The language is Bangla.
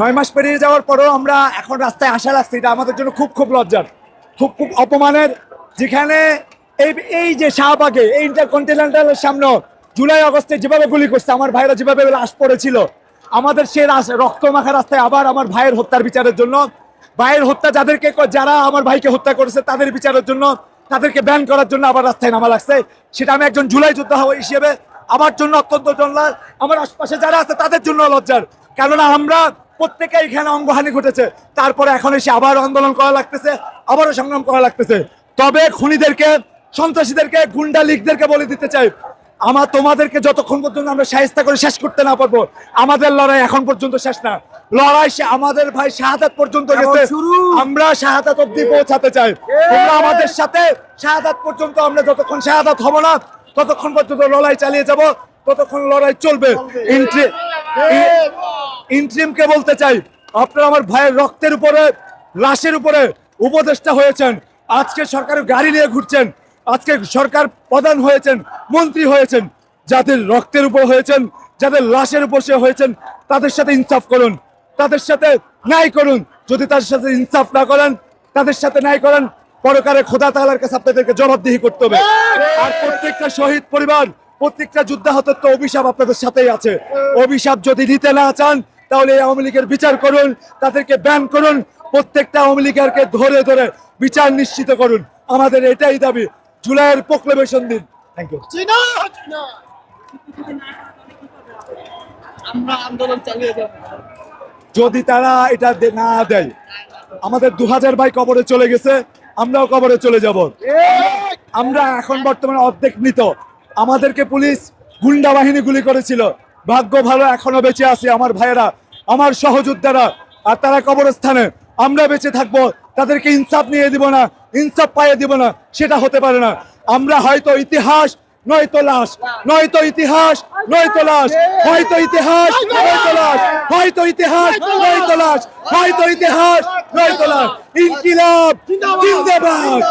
নয় মাস পেরিয়ে যাওয়ার পরেও আমরা এখন রাস্তায় আসা লাগছি এটা আমাদের জন্য খুব খুব লজ্জার, খুব খুব অপমানের, যেখানে এই এই যে শাহবাগে, এই ইন্টারকন্টিনেন্টালের সামনে জুলাই, আগস্টে যেভাবে গুলি করছে, আমার ভাইরা যেভাবে লাশ পড়েছিল, আমাদের সে রাস- রক্তমাখা রাস্তায় আবার আমার ভাইয়ের হত্যার বিচারের জন্য, ভাইয়ের হত্যা যাদেরকে যারা আমার ভাইকে হত্যা করেছে তাদের বিচারের জন্য, তাদেরকে ব্যান করার জন্য আবার রাস্তায় নামা লাগছে, সেটা আমি একজন জুলাই যোদ্ধা হওয়া হিসেবে আমার জন্য অত্যন্ত জল্লার আমার আশপাশে যারা আছে তাদের জন্য লজ্জার, কেননা আমরা প্রত্যেকে এখানে অঙ্গহানি ঘটেছে। তারপরে এখন এসে আবার আন্দোলন করা লাগতেছে আবারও সংগ্রাম করা লাগতেছে। তবে খুনিদেরকে সন্ত্রাসীদেরকে গুন্ডা লীগদেরকে বলে দিতে চাই। আমার তোমাদেরকে যতক্ষণ পর্যন্ত আমরা সাহিস্তা করে শেষ করতে না পারব আমাদের লড়াই এখন পর্যন্ত শেষ না। লড়াই সে- আমাদের ভাই শাহাদাত পর্যন্ত গেছে। আমরা শাহাদাত অব্দি পৌঁছাতে চাই। তোমরা আমাদের সাথে শাহাদাত পর্যন্ত আমরা যতক্ষণ শাহাদাত হব না ততক্ষণ পর্যন্ত লড়াই চালিয়ে যাব ততক্ষণ লড়াই চলবে। ইন্ট্রি ইন্ট্রিমকে বলতে চাই? আপনারা আমার ভাইয়ের রক্তের উপরে, লাশের উপরে উপদেষ্টা হয়েছেন। আজকে সরকারের গাড়ি নিয়ে ঘুরছেন। আজকে সরকার প্রধান হয়েছেন, মন্ত্রী হয়েছেন। যাদের রক্তের উপর হয়েছেন, যাদের লাশের উপর সে হয়েছেন, তাদের সাথে ইনসাফ করুন। তাদের সাথে ন্যায় করুন। যদি তাদের সাথে ইনসাফ না করেন, তাদের সাথে ন্যায় করেন, পরকারে খোদা তালার কাছে আপনাদেরকে জবাবদিহি করতে হবে। আর প্রত্যেকটা শহীদ পরিবার, প্রত্যেকটা যুদ্ধাহতের তো অভিশাপ আপনাদের সাথেই আছে। অভিশাপ যদি দিতে না চান তাহলে এই আওয়ামী লীগের বিচার করুন তাদেরকে ব্যান করুন প্রত্যেকটা আওয়ামী লীগেরকে ধরে ধরে বিচার নিশ্চিত করুন। আমাদের এটাই দাবি জুলাইয়ের প্রোক্লেমেশন দিন। থ্যাংক ইউ আমরা আন্দোলন চালিয়ে যাব। যদি তারা এটা না দেয় আমাদের দু হাজার ভাই কবরে চলে গেছে আমরাও কবরে চলে যাব। আমরা এখন বর্তমানে অর্ধেক মৃত। আমাদেরকে পুলিশ গুন্ডা বাহিনী গুলি করেছিল। ভাগ্য ভালো, এখনও বেঁচে আছে আমার ভাইয়েরা, আমার সহযোদ্ধারা। আর তারা কবরস্থানে, আমরা বেঁচে থাকব, তাদেরকে ইনসাফ নিয়ে দিব না, ইনসাফ পাইয়ে দিব না, সেটা হতে পারে না। আমরা হয়তো ইতিহাস, নয়তো লাশ, নয়তো ইতিহাস, নয়তো লাশ, হয়তো ইতিহাস, নয়তো লাশ, হয়তো ইতিহাস, নয়তো লাশ, হয়তো ইতিহাস, নয়তো লাশ। ইনকিলাব, জিন্দাবাদ।